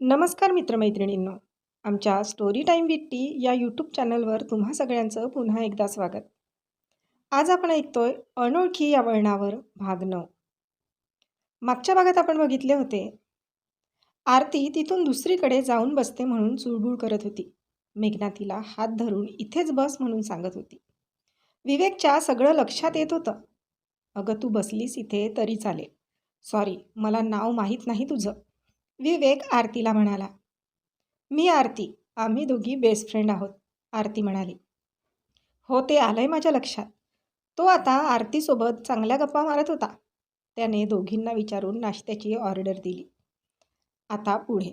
नमस्कार मित्रमैत्रिणींनो. आमच्या स्टोरी टाईम विथ टी या यूट्यूब चॅनलवर तुम्हा सगळ्यांचं पुन्हा एकदा स्वागत. आज आपण ऐकतोय अनोळखी या वळणावर भाग नऊ. मागच्या भागात आपण बघितले होते. आरती तिथून दुसरीकडे जाऊन बसते म्हणून चुळबुळ करत होती. मेघना तिला हात धरून इथेच बस म्हणून सांगत होती. विवेकच्या सगळं लक्षात येत होतं. अगं तू बसलीस इथे तरी चालेल. सॉरी मला नाव माहीत नाही तुझं. विवेक आरतीला म्हणाला मी आरती आम्ही दोघी बेस्ट फ्रेंड आहोत आरती म्हणाली. हो ते आलंय माझ्या लक्षात. तो आता आरतीसोबत चांगल्या गप्पा मारत होता. त्याने दोघींना विचारून नाश्त्याची ऑर्डर दिली. आता पुढे.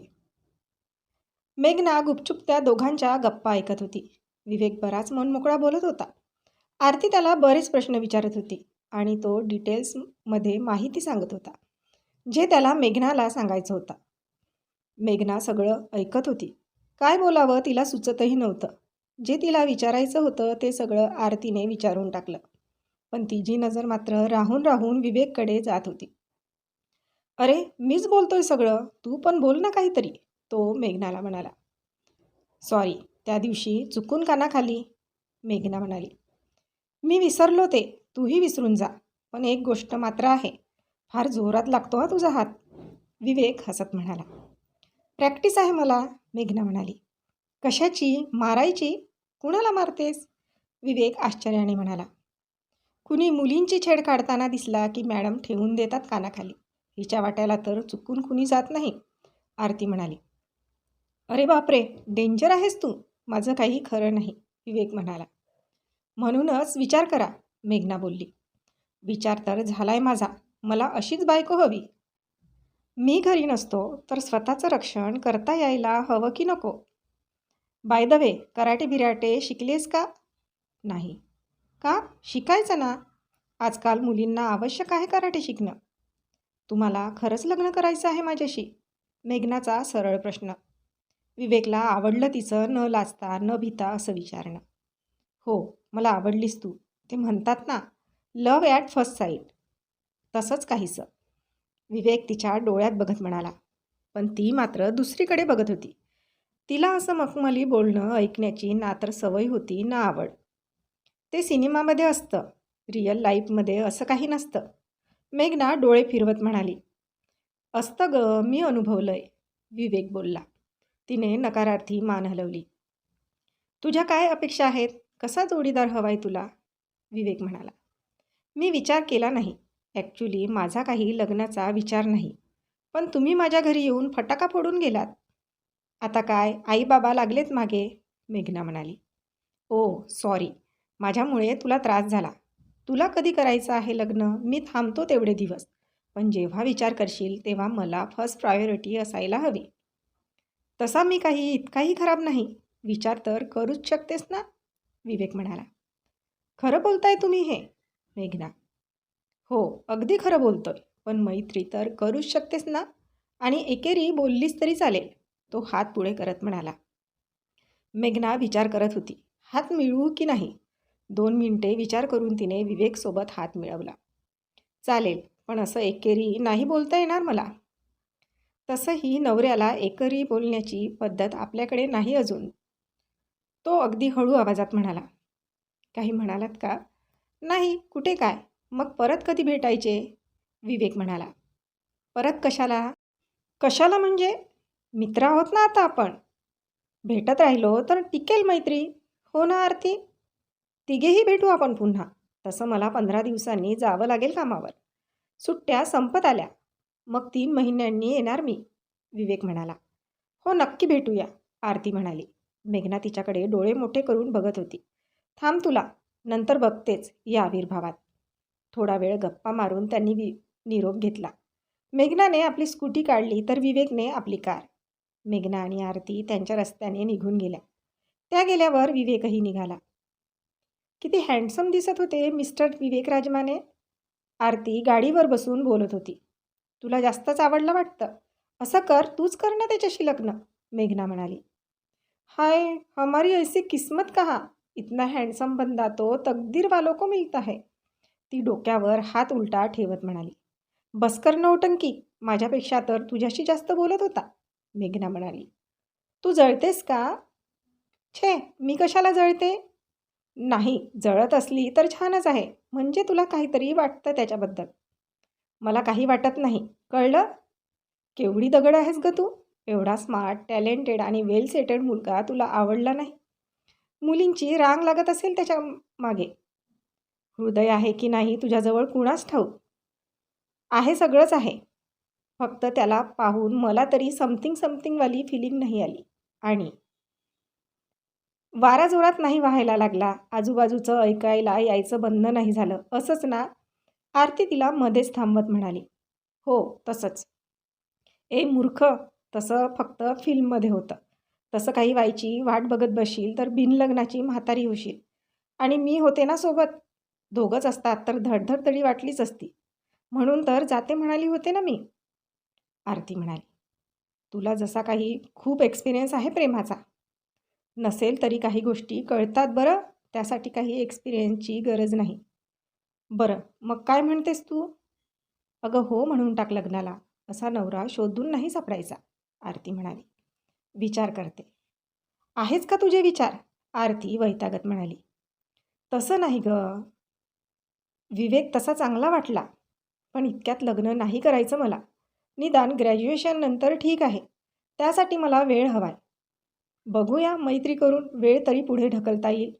मेघना गुपचूप त्या दोघांच्या गप्पा ऐकत होती. विवेक बराच मनमोकळा बोलत होता. आरती त्याला बरेच प्रश्न विचारत होती आणि तो डिटेल्समध्ये माहिती सांगत होता जे त्याला मेघनाला सांगायचं होतं. मेघना सगळं ऐकत होती. काय बोलावं तिला सुचतही नव्हतं. जे तिला विचारायचं होतं ते सगळं आरतीने विचारून टाकलं. पण तिची नजर मात्र राहून राहून विवेककडे जात होती. अरे मीच बोलतोय सगळं. तू पण बोल ना काहीतरी तो मेघनाला म्हणाला. सॉरी त्या दिवशी चुकून कानाखाली मेघना म्हणाली. मी विसरलो ते. तूही विसरून जा. पण एक गोष्ट मात्र आहे. फार जोरात लागतो हा तुझा हात विवेक हसत म्हणाला. प्रॅक्टिस आहे मला मेघना म्हणाली. कशाची? मारायची? कुणाला मारतेस? विवेक आश्चर्याने म्हणाला. कुणी मुलींची छेड काढताना दिसला की मॅडम ठेवून देतात कानाखाली. हिच्या वाट्याला तर चुकून कुणी जात नाही आरती म्हणाली. अरे बापरे डेंजर आहेस तू. माझं काही खरं नाही विवेक म्हणाला. म्हणूनच विचार करा मेघना बोलली. विचार तर झालाय माझा. मला अशीच बायको हवी. मी घरी नसतो तर स्वतःचं रक्षण करता यायला हवं की नको? बाय द वे कराटे बिराटे शिकलेस का? नाही. का? शिकायचं ना? आजकाल मुलींना आवश्यक आहे कराटे शिकणं. तुम्हाला खरंच लग्न करायचं आहे माझ्याशी? मेघनाचा सरळ प्रश्न. विवेकला आवडलं तिचं न लाजता न भिता असं विचारणं. हो मला आवडलीस तू. ते म्हणतात ना लव ॲट फर्स्ट साईट तसंच काहीसं. विवेक तिच्या डोळ्यात बघत म्हणाला पण ती मात्र दुसरीकडे बघत होती. तिला असं मखमली बोलणं ऐकण्याची ना तर सवय होती ना आवड. ते सिनेमामध्ये असतं रिअल लाईफमध्ये असं काही नसतं. मेघना डोळे फिरवत म्हणाली असतं ग मी अनुभवलंय विवेक बोलला. तिने नकारार्थी मान हलवली. तुझ्या काय अपेक्षा आहेत? कसा जोडीदार हवाय तुला? विवेक म्हणाला. मी विचार केला नाही. ॲक्च्युली माझा काही लग्नाचा विचार नाही. पण तुम्ही माझ्या घरी येऊन फटाका फोडून गेलात. आता काय? आई बाबा लागलेत मागे मेघना म्हणाली. ओ सॉरी माझ्यामुळे तुला त्रास झाला. तुला कधी करायचं आहे लग्न? मी थांबतो तेवढे दिवस. पण जेव्हा विचार करशील तेव्हा मला फर्स्ट प्रायोरिटी असायला हवी. तसा मी काही इतकाही खराब नाही. विचार तर करूच शकतेस ना? विवेक म्हणाला. खरं बोलताय तुम्ही हे मेघना. हो अगदी खरं बोलतोय. पण मैत्री तर करूच शकतेस ना? आणि एकेरी बोललीस तरी चालेल. तो हात पुढे करत म्हणाला. मेघना विचार करत होती. हात मिळवू की नाही? दोन मिनिटे विचार करून तिने विवेकसोबत हात मिळवला. चालेल पण असं एकेरी नाही बोलता येणार मला. तसंही नवऱ्याला एकरी बोलण्याची पद्धत आपल्याकडे नाही अजून. तो अगदी हळू आवाजात म्हणाला. काही म्हणालात का? नाही कुठे काय? मग परत कधी भेटायचे? विवेक म्हणाला. परत कशाला? कशाला म्हणजे? मित्र आहोत ना आता आपण. भेटत राहिलो तर टिकेल मैत्री. हो ना आरती? तिघेही भेटू आपण पुन्हा. तसं मला पंधरा दिवसांनी जावं लागेल कामावर. सुट्ट्या संपत आल्या. मग तीन महिन्यांनी येणार मी विवेक म्हणाला. हो नक्की भेटूया आरती म्हणाली. मेघना तिच्याकडे डोळे मोठे करून बघत होती. थांब तुला नंतर बघतेच या आविर्भावात. थोडा वेळ गप्पा मारून त्यांनी वि निरोप घेतला. मेघनाने आपली स्कूटी काढली तर विवेकने आपली कार. मेघना आणि आरती त्यांच्या रस्त्याने निघून गेल्या. त्या गेल्यावर विवेकही निघाला. किती हँडसम दिसत होते मिस्टर विवेक राजमाने. आरती गाडीवर बसून बोलत होती. तुला जास्तच आवडलं वाटतं. असं कर तूच कर ना त्याच्याशी लग्न मेघना म्हणाली. हाय हमारी ऐसी किस्मत कहा? इतना हँडसम बंदा तो तकदीर वालों को मिलता है. ती डोक्यावर हात उलटा ठेवत म्हणाली बसकर नौटंकी माझ्यापेक्षा तर तुझ्याशी जास्त बोलत होता. मेघना म्हणाली तू जळतेस का? छे मी कशाला जळते? नाही जळत असली तर छानच आहे म्हणजे तुला काहीतरी वाटतं त्याच्याबद्दल. मला काही वाटत नाही कळलं? केवढी दगड आहेस ग तू एवढा स्मार्ट टॅलेंटेड आणि वेल सेटेड मुलगा तुला आवडला नाही. मुलींची रांग लागत असेल त्याच्यामागे हृदय आहे की नाही तुझ्याजवळ कुणाच ठाऊक? आहे सगळंच आहे. फक्त त्याला पाहून मला तरी समथिंग समथिंगवाली फिलिंग नाही आली. आणि? वारा जोरात नाही व्हायला लागला. आजूबाजूचं ऐकायला यायचं बंद नाही झालं. असंच ना? आरती तिला मध्येच थांबत म्हणाली. हो तसंच. ए मूर्ख! तसं फक्त फिल्ममध्ये होतं. तसं काही व्हायची वाट बघत बसशील तर बिनलग्नाची म्हातारी होशील. आणि मी होते ना सोबत? दोघंच असतात तर धडधड तरी वाटलीच असती. म्हणून तर जाते म्हणाली होते ना मी. आरती म्हणाली तुला जसा काही खूप एक्सपिरियन्स आहे प्रेमाचा. नसेल तरी काही गोष्टी कळतात बरं त्यासाठी काही एक्सपिरियन्सची गरज नाही. बरं मग काय म्हणतेस तू? अगं हो म्हणून टाक लग्नाला असा नवरा शोधून नाही सापडायचा. आरती म्हणाली विचार करते. आहेच का तुझे विचार? आरती वैतागत म्हणाली तसं नाही गं. विवेक तसा चांगला वाटला. पण इतक्यात लग्न नाही करायचं मला. निदान ग्रॅज्युएशन नंतर ठीक आहे. त्यासाठी मला वेळ हवाय. बघूया मैत्री करून वेळ तरी पुढे ढकलता येईल.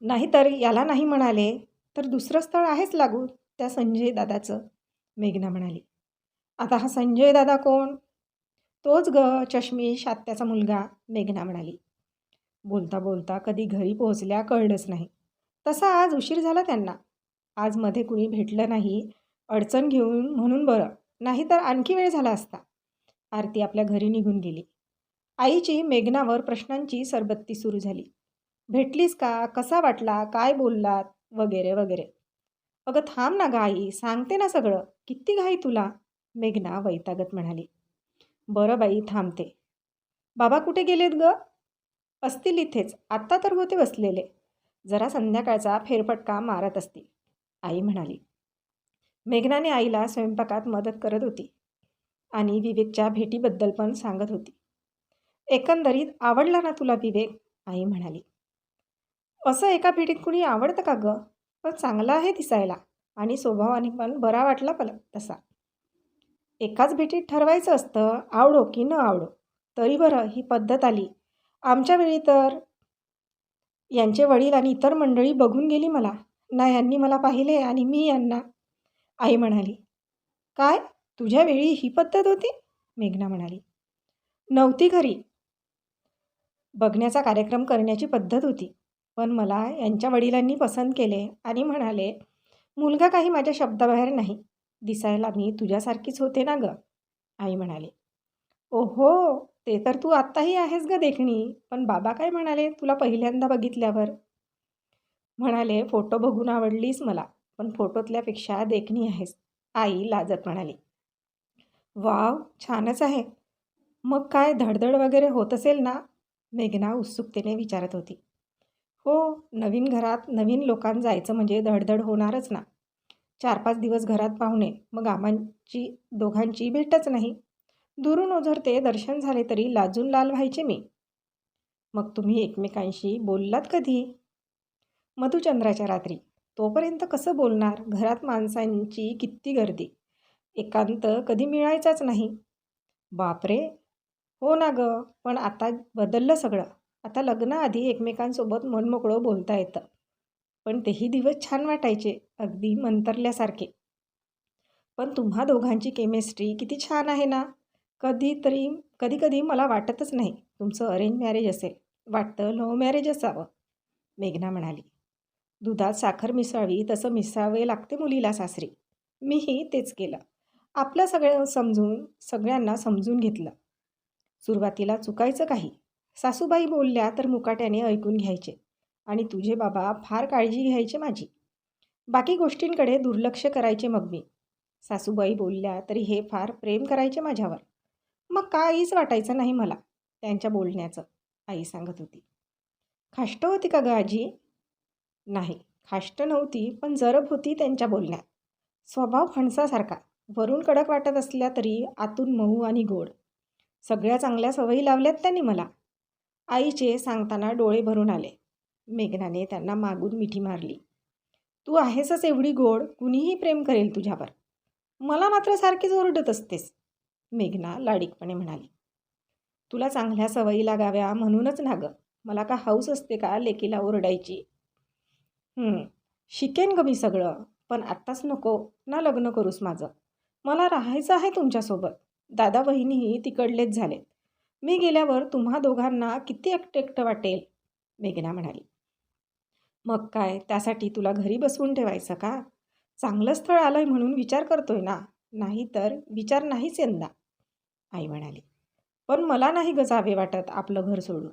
नाहीतर याला नाही म्हणाले तर दुसरं स्थळ आहेच लागू त्या संजय दादाचं. मेघना म्हणाली. आता हा संजय दादा कोण? तोच ग चष्मीश आत्याचा मुलगा मेघना म्हणाली. बोलता बोलता कधी घरी पोहोचल्या कळलंच नाही. तसा आज उशीर झाला त्यांना. आज मध्ये कुणी भेटलं नाही अडचण घेऊन म्हणून बरं. नाही तर आणखी वेळ झाला असता. आरती आपल्या घरी निघून गेली. आईची मेघनावर प्रश्नांची सरबत्ती सुरू झाली. भेटलीस का? कसा वाटला? काय बोललात? वगैरे वगैरे. अगं थांब ना गाई आई सांगते ना सगळं. किती घाई तुला? मेघना वैतागत म्हणाली. बरं बाई थांबते. बाबा कुठे गेलेत ग? असतील इथेच. आत्ता तर होते बसलेले. जरा संध्याकाळचा फेरफटका मारत असतील. आई म्हणाली. मेघनाने आईला स्वयंपाकात मदत करत होती आणि विवेकच्या भेटीबद्दल पण सांगत होती. एकंदरीत आवडला ना तुला विवेक? आई म्हणाली. असं एका भेटीत कुणी आवडतं का गं? पण चांगला आहे दिसायला आणि स्वभावाने पण बरा वाटला पला तसा. एकाच भेटीत ठरवायचं असतं आवडो की न आवडो तरी बरं ही पद्धत आली. आमच्या वेळी तर यांचे वडील आणि इतर मंडळी बघून गेली मला. ना यांनी मला पाहिले आणि मी यांना आई म्हणाली काय? तुझ्या वेळी ही पद्धत होती? मेघना म्हणाली नव्हती खरी. बघण्याचा कार्यक्रम करण्याची पद्धत होती. पण मला यांच्या वडिलांनी पसंत केले आणि म्हणाले मुलगा काही माझ्या शब्दाबाहेर नाही. दिसायला मी तुझ्यासारखीच होते ना ग? आई म्हणाली ओहो ते तर तू आत्ताही आहेस ग देखणी. पण बाबा काय म्हणाले तुला पहिल्यांदा बघितल्यावर? म्हणाले फोटो बघून आवडलीस मला पण फोटोतल्यापेक्षा देखणी आहेस. आई लाजत म्हणाली. वाव छानच आहे. मग काय धडधड वगैरे होत असेल ना? मेघना उत्सुकतेने विचारत होती. हो नवीन घरात नवीन लोकांना जायचं म्हणजे धडधड होणारच ना. चार पाच दिवस घरात पाहुणे मग आमांची दोघांची भेटच नाही. दुरून ओझरते दर्शन झाले तरी लाजून लाल व्हायचे मी. मग तुम्ही एकमेकांशी बोललात कधी? मधुचंद्राच्या रात्री. तोपर्यंत कसं बोलणार? घरात माणसांची किती गर्दी? एकांत कधी मिळायचाच नाही. बापरे! हो ना गं पण आता बदललं सगळं. आता लग्नाआधी एकमेकांसोबत मनमोकळं बोलता येतं. पण तेही दिवस छान वाटायचे अगदी मंतरल्यासारखे. पण तुम्हा दोघांची केमिस्ट्री किती छान आहे ना? कधीतरी कधी कधी मला वाटतच नाही तुमचं अरेंज मॅरेज असेल. वाटतं लव्ह मॅरेज असावं. मेघना म्हणाली. दुधात साखर मिसळावी तसं मिसळावे लागते मुलीला सासरी. मीही तेच केलं. आपलं सगळं समजून सगळ्यांना समजून घेतलं. सुरुवातीला चुकायचं काही. सासूबाई बोलल्या तर मुकाट्याने ऐकून घ्यायचे. आणि तुझे बाबा फार काळजी घ्यायचे माझी. बाकी गोष्टींकडे दुर्लक्ष करायचे मग मी. सासूबाई बोलल्या तरी हे फार प्रेम करायचे माझ्यावर. मग काहीच वाटायचं नाही मला? त्यांच्या बोलण्याचं आई सांगत होती. खाष्ट होती का ग आजी? नाही. खाष्ट नव्हती पण जरब होती त्यांच्या बोलण्यात. स्वभाव फणसासारखा वरून कडक वाटत असल्या तरी आतून मऊ आणि गोड. सगळ्या चांगल्या सवयी लावल्यात त्यांनी मला. आईचे सांगताना डोळे भरून आले. मेघनाने त्यांना मागून मिठी मारली. तू आहेसच एवढी गोड कुणीही प्रेम करेल तुझ्यावर. मला मात्र सारखीच ओरडत असतेस. मेघना लाडीकपणे म्हणाली. तुला चांगल्या सवयी लागाव्या म्हणूनच ना गं. मला का हाऊस असते का लेकीला ओरडायची? शिकेन ग मी सगळं पण आत्ताच नको. ना लग्न करूस माझं. मला राहायचं आहे तुमच्यासोबत. दादा बहिणीही तिकडलेच झालेत. मी गेल्यावर तुम्हा दोघांना किती एकटं एकटं वाटेल? मेघना म्हणाली. मग काय? त्यासाठी तुला घरी बसवून ठेवायचं का? चांगलं स्थळ आलं आहे म्हणून विचार करतोय ना? नाही तर विचार नाहीच यंदा. आई म्हणाली. पण मला नाही गजावे वाटत आपलं घर सोडून.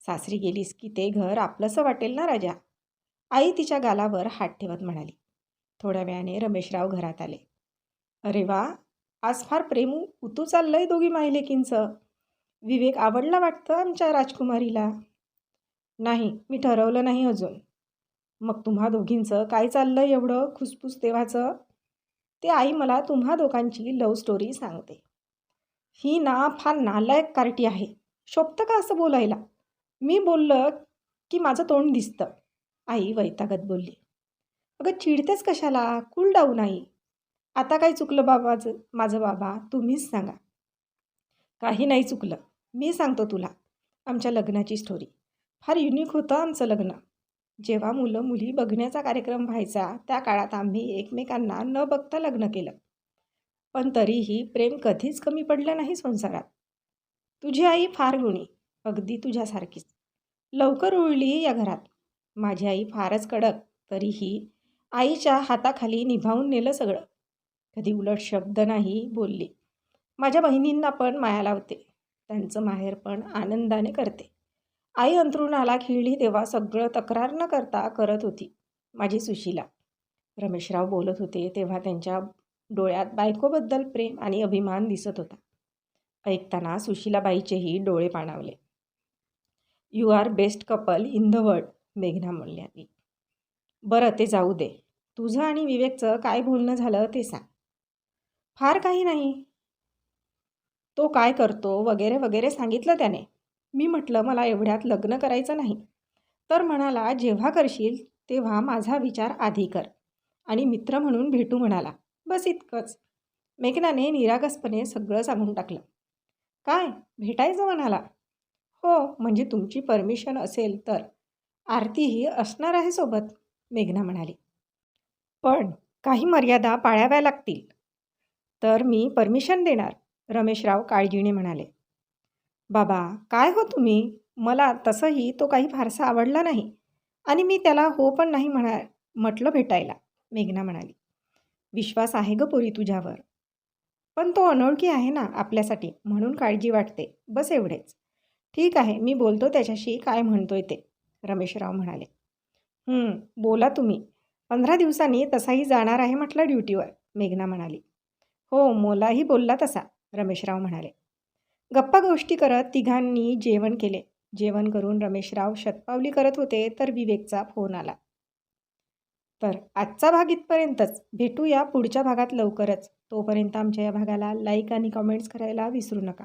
सासरी गेलीस की ते घर आपलंसं वाटेल ना राजा? आई तिच्या गालावर हात ठेवत म्हणाली. थोड्या वेळाने रमेशराव घरात आले. अरे वा! आज फार प्रेम उतू चाललंय दोघी मायलेकींचं. विवेक आवडला वाटतं आमच्या राजकुमारीला. नाही मी ठरवलं नाही अजून. मग तुम्हा दोघींचं काय चाललं एवढं खुसफुस तेव्हाचं? ते आई मला तुम्हा दोघांची लव्ह स्टोरी सांगते. ही ना फार नालायक कार्टी आहे. शोभतं का असं बोलायला? मी बोललं की माझं तोंड दिसतं. आई वैतागत बोलली अगं चिडतेस कशाला? कूल डाऊन आई. आता काय चुकलं बाबाचं माझं बाबा? तुम्हीच सांगा. काही नाही चुकलं. मी सांगतो तुला. आमच्या लग्नाची स्टोरी फार युनिक होतं आमचं लग्न. जेव्हा मुलं मुली बघण्याचा कार्यक्रम व्हायचा त्या काळात आम्ही एकमेकांना न बघता लग्न केलं. पण तरीही प्रेम कधीच कमी पडलं नाही संसारात. तुझी आई फार गुणी. अगदी तुझ्यासारखीच. लवकर उळली या घरात. माझी आई फारच कडक तरीही आईच्या हाताखाली निभावून नेलं सगळं. कधी उलट शब्द नाही बोलली. माझ्या बहिणींना पण माया लावते. त्यांचं माहेर पण आनंदाने करते. आई अंथरुणाला खिळली तेव्हा सगळं तक्रार न करता करत होती माझी सुशीला. रमेशराव बोलत होते तेव्हा त्यांच्या डोळ्यात बायकोबद्दल प्रेम आणि अभिमान दिसत होता. ऐकताना सुशीलाबाईचेही डोळे पाणावले. You are best couple in the world मेघना म्हणल्यानी बरं ते जाऊ दे. तुझं आणि विवेकचं काय बोलणं झालं ते सांग. फार काही नाही. तो काय करतो वगैरे वगैरे सांगितलं त्याने. मी म्हटलं मला एवढ्यात लग्न करायचं नाही. तर म्हणाला जेव्हा करशील तेव्हा माझा विचार आधी कर. आणि मित्र म्हणून भेटू म्हणाला. बस इतकंच. मेघनाने निरागसपणे सगळं सांगून टाकलं. काय? भेटायचं म्हणाला. हो म्हणजे तुमची परमिशन असेल तर. आरतीही असणार आहे सोबत मेघना म्हणाली. पण काही मर्यादा पाळाव्या लागतील. तर मी परमिशन देणार रमेशराव काळजीने म्हणाले. बाबा काय हो तुम्ही? मला तसंही तो काही फारसा आवडला नाही आणि मी त्याला हो पण नाही म्हणा म्हटलं भेटायला मेघना म्हणाली. विश्वास आहे ग पोरी तुझ्यावर. पण तो अनोळखी आहे ना आपल्यासाठी म्हणून काळजी वाटते बस एवढेच. ठीक आहे मी बोलतो त्याच्याशी काय म्हणतोय ते. रमेशराव म्हणाले. बोला तुम्ही. पंधरा दिवसांनी तसाही जाणार आहे म्हटलं ड्युटीवर मेघना म्हणाली. हो मोलाही बोलला तसा रमेशराव म्हणाले. गप्पा गोष्टी करत तिघांनी जेवण केले. जेवण करून रमेशराव शतपावली करत होते तर विवेकचा फोन आला. तर आजचा भाग इथपर्यंतच. भेटूया पुढच्या भागात लवकरच. तोपर्यंत आमच्या या भागाला लाईक आणि कमेंट्स करायला विसरू नका.